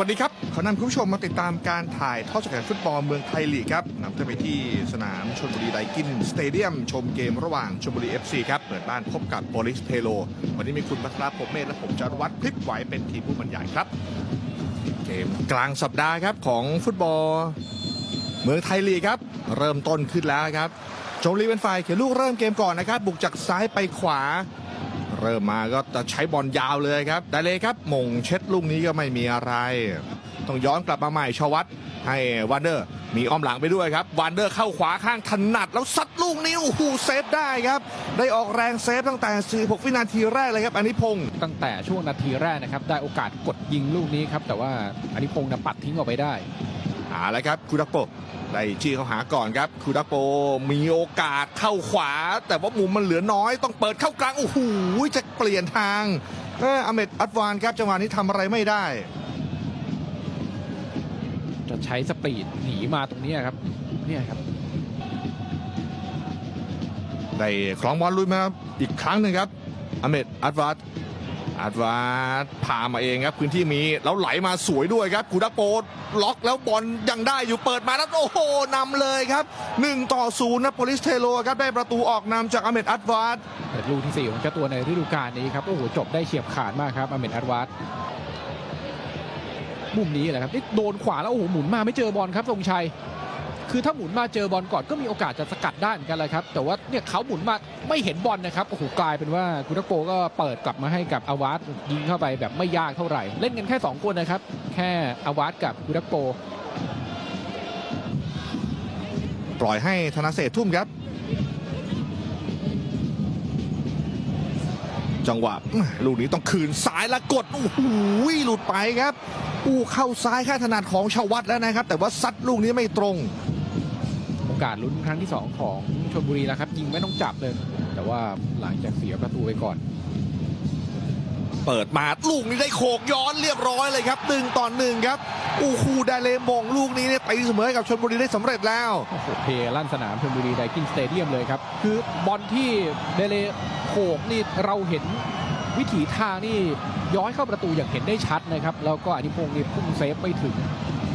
วัสดีครับ ขอนำคุณผู้ชมมาติดตามการถ่ายทอดสดการฟุตบอลเมืองไทยลีกครับนำท่านไปที่สนามชลบุรีไดกินสเตเดียม ชมเกมระหว่างชลบุรี FC ครับ เปิดบ้านพบกับโปลิสเทโล วันนี้มีคุณพัทรพงษ์เมธและผมจารวัตรพลิกไหวเป็นทีมผู้บรรยายครับ เกมกลางสัปดาห์ครับของฟุตบอลเมืองไทยลีกครับ เริ่มต้นขึ้นแล้วครับชลบุรีเป็นฝ่ายเขียนลูกเริ่มเกมก่อนนะครับ บุกจากซ้ายไปขวา เริ่มมาก็จะใช้บอลยาวเลยครับได้เลยครับมงเช็ดลูกนี้ก็ไม่มีอะไร ต้องย้อนกลับมาใหม่ชวัตให้วันเดอร์มีอ้อมหลังไปด้วยครับวันเดอร์เข้าขวาข้างถนัด แล้วซัดลูกนี้โอ้โหเซฟได้ครับ ได้ออกแรงเซฟตั้งแต่ 46 วินาทีแรกเลยครับอันนี้พงศ์ตั้งแต่ช่วงนาทีแรกนะครับได้โอกาสกดยิงลูกนี้ครับแต่ว่าอันิพงศ์นะปัดทิ้งออกไปได้ เอาละครับคูดักโปได้จี้เข้าหาก่อนครับคูดักโปมีโอกาสเข้าขวา แต่ว่ามุมมันเหลือน้อยต้องเปิดเข้ากลางโอ้โหจะเปลี่ยนทางเอออเมดอัดวานครับจังหวะนี้ทำอะไรไม่ได้ จะใช้สปีดหนีมาตรงนี้ครับเนี่ยครับได้คล้องบอลลุยมาอีกครั้งหนึ่งครับอเมดอัดวาด อัดวาดพามาเองครับพื้นที่มีแล้วไหลมาสวยด้วยครับคูดักโปล็อกแล้วบอลยังได้อยู่เปิดมาแล้วโอ้โหนำเลยครับ 1 ต่อ0นะโปลิสเทโลครับได้ประตูออกนำจากอเมดอัดวาดเปิดลูกที่ 4 ของเจ้าตัวในฤดูกาลนี้ครับโอ้โหจบได้เฉียบขาดมากครับอเมนอัดวัตมุมนี้แหละครับนี่โดนขวาแล้วโอ้โหหมุนมาไม่เจอบอลครับทรงชัย คือถ้าหมุนมาเจอบอลก่อนก็มีโอกาสจะสกัดได้เหมือนกันเลยครับ แต่ว่าเนี่ยเขาหมุนมาไม่เห็นบอลนะครับโอ้โหกลายเป็นว่าคุตโกก็เปิดกลับมาให้กับอาวาสยิงเข้าไปแบบไม่ยากเท่าไหร่ เล่นกันแค่ 2 คนนะครับ แค่อาวาสกับคุตโกปล่อยให้ธนาเศษทุ่มครับ จังหวะลูกนี้ต้องคืนซ้ายแล้วกดโอ้โหหลุดไปครับอู้เข้าซ้ายแค่ถนัดของชาววัดแล้วนะครับ แต่ว่าซัดลูกนี้ไม่ตรง อกาสลุ้นครั้งที่ 2 ของชลบุรีแล้วครับ ยิงไม่ต้องจับเลย แต่ว่าหลังจากเสียประตูไปก่อน เปิดมาลูกนี้ได้โขกย้อนเรียบร้อยเลยครับหนึ่งต่อหนึ่งครับอู้หูไดาเลมงลูกนี้เนี่ยตีเสมอให้กับชลบุรีได้สำเร็จแล้วโอ้โหเทลั่นสนามชลบุรีไดกินสเตเดียมเลยครับ คือบอลที่เดเลโขกนี่เราเห็นวิถีทางนี่ย้อยเข้าประตูอย่างเห็นได้ชัดนะครับ แล้วก็อนิพงศ์นี่พุ่งเซฟไม่ถึง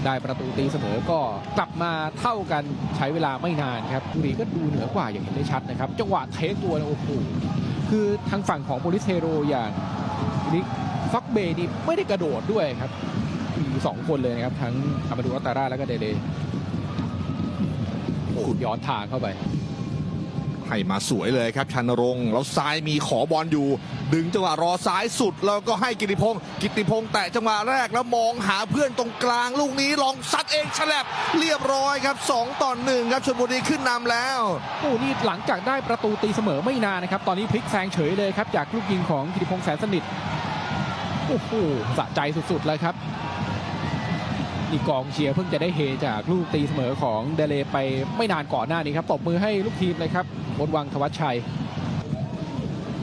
ได้ประตูตีเสมอก็กลับมาเท่ากันใช้เวลาไม่นานครับบุรีก็ดูเหนือกว่าอย่างเห็นได้ชัดนะครับ จังหวะเทคตัวเนี่ยโอ้โหคือทางฝั่งของโปลิสเทโรอย่างนิกฟักเบย์นี่ไม่ได้กระโดดด้วยครับมีสองคนเลยนะครับ ทั้งอามาดูอัตตาร่าแล้วก็เดเลโอ้โหย้อนทางเข้าไป ให้มาสวยเลยครับชันรงค์แล้วซ้ายมีขอบอลอยู่ ดึงจังหวะรอซ้ายสุด แล้วก็ให้กิติพงศ์กิติพงศ์แตะจังหวะแรกแล้วมองหาเพื่อนตรงกลางลูกนี้ลองซัดเองฉลับเรียบร้อยครับ 2 ต่อ1ครับชลบุรีขึ้นนำแล้วโอ้นี่หลังจากได้ประตูตีเสมอไม่นานนะครับ ตอนนี้พลิกแซงเฉยเลยครับจากลูกยิงของกิติพงษ์แสนสนิทโอ้โหสะใจสุดๆเลยครับ นี่กองเชียร์เพิ่งจะได้เฮจากลูกตีเสมอของเดเลไปไม่นานก่อนหน้านี้ครับตบมือให้ลูกทีมเลยครับบนวังธวัชชัย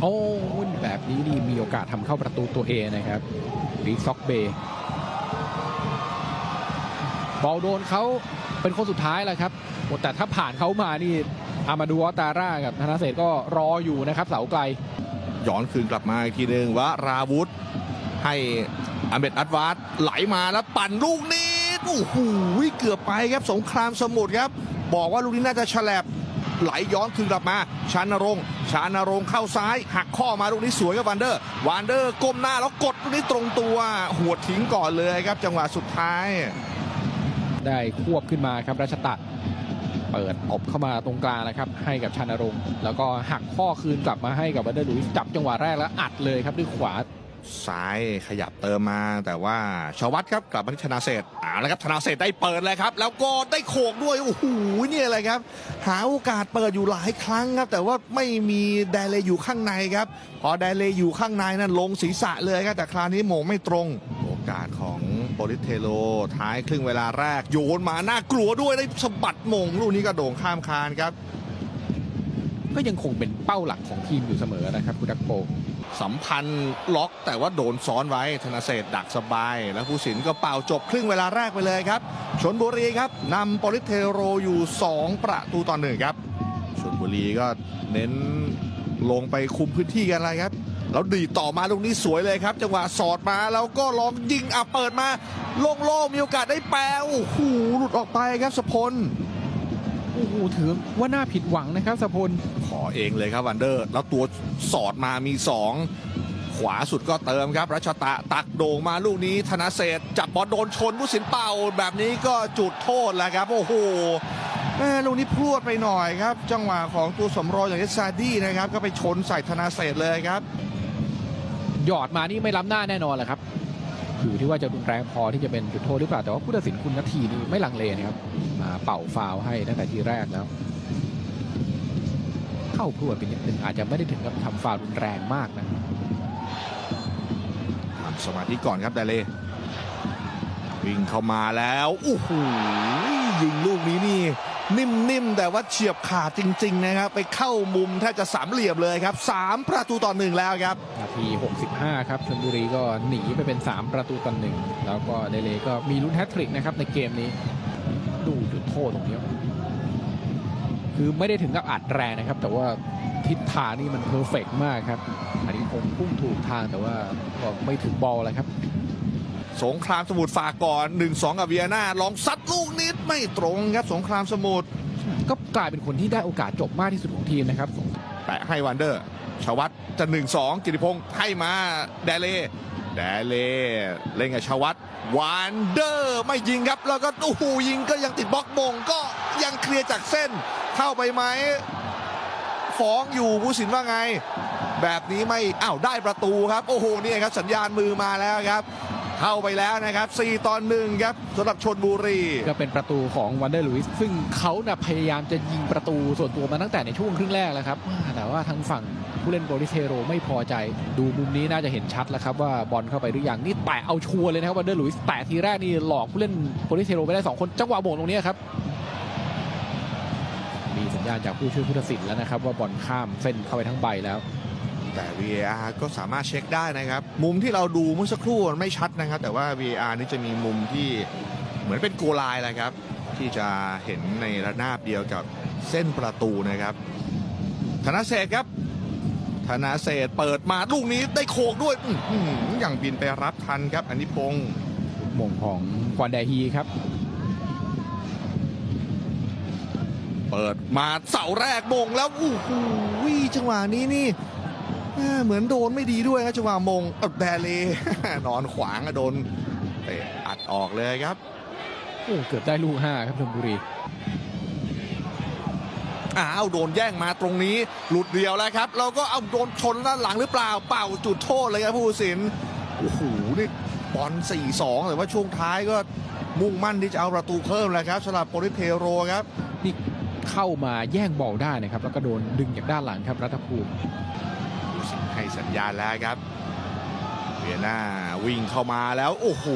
โอ้แบบนี้นี่มีโอกาสทำเข้าประตูตัวเองนะครับรีซ็อกเบย์บอลโดนเขาเป็นคนสุดท้ายแหละครับแต่ถ้าผ่านเขามานี่อามาดูอตาร่ากับธนาเศษก็รออยู่นะครับ เสาไกลย้อนคืนกลับมาอีกทีหนึ่งวะราวุธให้อเมดอัดวาดไหลมาแล้วปั่นลูกนี้ โอ้โหเกือบไปครับสงครามสมุทรครับ บอกว่าลูกนี้น่าจะฉลบไหลย้อนคืนกลับมา ชานรงค์ชานรงค์เข้าซ้าย หักข้อมาลูกนี้สวยกับวันเดอร์ วันเดอร์ก้มหน้าแล้วกดลูกนี้ตรงตัว หัวทิ้งก่อนเลยครับ จังหวะสุดท้าย ได้ควบขึ้นมาครับรัชตะ เปิดอบเข้ามาตรงกลางนะครับ ให้กับชานรงค์แล้วก็หักข้อคืนกลับมาให้กับวันเดอร์ลุยจับจังหวะแรกแล้วอัดเลยครับด้วยขวา ซ้ายขยับเติมมาแต่ว่าชาววัดครับกลับมาที่ธนาเศรษฐ์เอาละครับธนาเศรษฐ์ได้เปิดเลยครับ แล้วก็ได้โขกด้วยโอ้โหเนี่ยอะไรครับ หาโอกาสเปิดอยู่หลายครั้งครับ แต่ว่าไม่มีแดเลอยู่ข้างในครับ พอแดเลอยู่ข้างในนั้นลงศีรษะเลยครับแต่คราวนี้โมงไม่ตรงโอกาสของโปลิเทโล ท้ายครึ่งเวลาแรกโยนมาน่ากลัวด้วยได้สะบัดมงลูกนี้ก็โด่งข้ามคานครับ ก็ยังคงเป็นเป้าหลักของทีมอยู่เสมอนะครับคุณดักโป สัมพันธ์ล็อกแต่ว่าโดนซ้อนไว้ธนเศษดักสบาย แล้วผู้สินก็เป่าจบครึ่งเวลาแรกไปเลยครับชนบุรีครับนำปลิเทโรอยู่ 2 ประตูต่อหนึ่งครับชนบุรีก็เน้นลงไปคุมพื้นที่กันอะไรครับแล้วดีต่อมาลูกนี้สวยเลยครับ จังหวะสอดมาแล้วก็ลองยิงอะเปิดมาโล่งๆมีโอกาสได้แปรโอ้โหหลุดออกไปครับสพล โอ้โหถือว่าน่าผิดหวังนะครับสพลขอเองเลยครับวันเดอร์ แล้วตัวสอดมามีสองขวาสุดก็เติมครับ รัชตะตักโด่งมาลูกนี้ธนเศษจับบอลโดนชนผู้สินเป่า แบบนี้ก็จุดโทษแล้วครับ โอ้โหแม่ลูกนี้พรวดไปหน่อยครับ จังหวะของตัวสำรองอย่างเอสซาดี้นะครับ ก็ไปชนใส่ธนาเศษเลยครับ หยอดมานี่ไม่ล้ำหน้าแน่นอนแหละครับ อยู่ที่ว่าจะรุนแรงพอที่จะเป็นจุดโทษหรือเปล่าแต่ว่าผู้ตัดสินคุณนาทีนี่ไม่ลังเลนะครับมาเป่าฟาวให้ตั้งแต่ทีแรกแล้ว เข้าพรวดไปนิดนึงอาจจะไม่ได้ถึงกับทำฟาวรุนแรงมากนะทำสมาธิก่อนครับไดเล่วิ่งเข้ามาแล้วโอ้โหยิงลูกนี้นี่นิ่มๆ แต่ว่าเฉียบขาดจริง ๆ นะครับ ไปเข้ามุมแทบจะสามเหลี่ยมเลยครับสามประตูต่อหนึ่งแล้วครับ ที 65 ครับชลบุรีก็หนีไปเป็น 3 ประตูต่อหนึ่งแล้วก็เดเลก็มีลุ้นแฮตทริกนะครับในเกมนี้ดูจุดโทษตรงนี้คือไม่ได้ถึงกับอัดแรงนะครับ แต่ว่าทิศทางนี่มันเพอร์เฟกมากครับ อันนี้คงพุ่งถูกทางแต่ว่าก็ไม่ถึงบอลเลยครับ สงครามสมุทรฝากก่อน 1-2 กับเวียนาลองซัดลูกนิดไม่ตรงครับ สงครามสมุทรก็กลายเป็นคนที่ได้โอกาสจบมากที่สุดของทีมนะครับแปะให้วันเดอร์ ชวัตจะ1-2กิติพงศ์ให้มาแดเล่แดเล่เล่นกับชวัตวานเดอร์ไม่ยิงครับ แล้วก็โอ้โหยิงก็ยังติดบล็อกมงก็ยังเคลียร์จากเส้น เข้าไปไหมฟ้องอยู่ผู้สินว่าไง แบบนี้ไม่อ้าวได้ประตูครับ โอ้โหนี่ครับสัญญาณมือมาแล้วครับ เข้าไปแล้วนะครับ 4ต่อ1ครับสำหรับชนบุรี ก็เป็นประตูของวันเดอร์ลุยส์ซึ่งเขาน่ะพยายามจะยิงประตูส่วนตัวมาตั้งแต่ในช่วงครึ่งแรกแล้วครับ แต่ว่าทางฝั่งผู้เล่นโบริเทโรไม่พอใจ ดูมุมนี้น่าจะเห็นชัดแล้วครับว่าบอลเข้าไปหรือยังนี่แตะเอาชัวร์เลยนะครับวันเดอร์ลุยส์แตะทีแรกนี่หลอกผู้เล่นโบริเทโรไปได้สองคนจังหวะโบงตรงนี้ครับมีสัญญาณจากผู้ช่วยผู้ตัดสินแล้วนะครับ ว่าบอลข้ามเส้นเข้าไปทั้งใบแล้ว แต่ VAR ก็สามารถเช็คได้นะครับ มุมที่เราดูเมื่อสักครู่มันไม่ชัดนะครับ แต่ว่า VAR นี่จะมีมุมที่เหมือนเป็นโกลไลน์แหละครับ ที่จะเห็นในระนาบเดียวกับเส้นประตูนะครับ ธนเศษครับ ธนเศษเปิดมาลูกนี้ได้โขกด้วยอื้อหืออย่างบินไปรับทันครับอันนี้พงศ์มงของควานแดฮีครับ เปิดมาเสาแรกมงแล้วอู้หูจังหวะนี้นี่แม่ เหมือนโดนไม่ดีด้วยครับจังหวะมงเอ้าแดเลนอนขวางอะโดนเตะอัดออกเลยครับโอ้เกือบได้ลูกห้าครับชลบุรีอ้าวโดนแย่งมาตรงนี้ หลุดเดียวแล้วครับแล้วก็เอาโดนชนด้านหลังหรือเปล่าเป่าจุดโทษเลยครับผู้ตัดสินโอ้โหนี่บอล4-2แต่ว่าช่วงท้ายก็มุ่งมั่นที่จะเอาประตูเพิ่มแล้วครับสำหรับโปริเทโรครับนี่เข้ามาแย่งบอลได้นะครับ แล้วก็โดนดึงจากด้านหลังครับรัฐภูมิ ผู้สินให้สัญญาณแล้วครับเวียนาวิ่งเข้ามาแล้วโอ้โห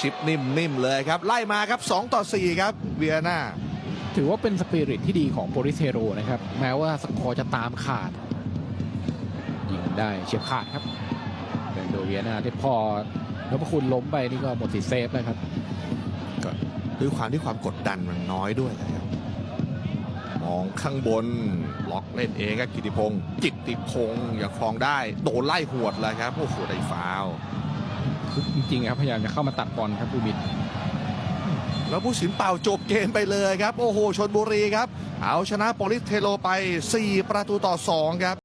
ชิปนิ่มๆเลยครับ ไล่มาครับ 2 ต่อ 4 ครับเวียนาถือว่าเป็นสปิริตที่ดีของโปริเทโรนะครับ แม้ว่าสกอร์จะตามขาดยิงได้เฉียบขาดครับเป็นโดเวียนาที่พอนพคุณล้มไปนี่ก็หมดสิทธิ์เซฟแล้วครับก็ด้วยความที่ความกดดันมันน้อยด้วยนะครับ มองข้างบนล็อกเล่นเองครับกิติพงศ์จิตติพงศ์อย่าคลองได้โดนไล่หวดเลยครับโอ้โหได้ฟาวล์คือจริงๆครับพยายามจะเข้ามาตัดบอลครับบูมินแล้วผู้สินเป่าจบเกมไปเลยครับ โอ้โหชนบุรีครับ เอาชนะโปลิสเทโลไป 4 ประตูต่อ 2 ครับ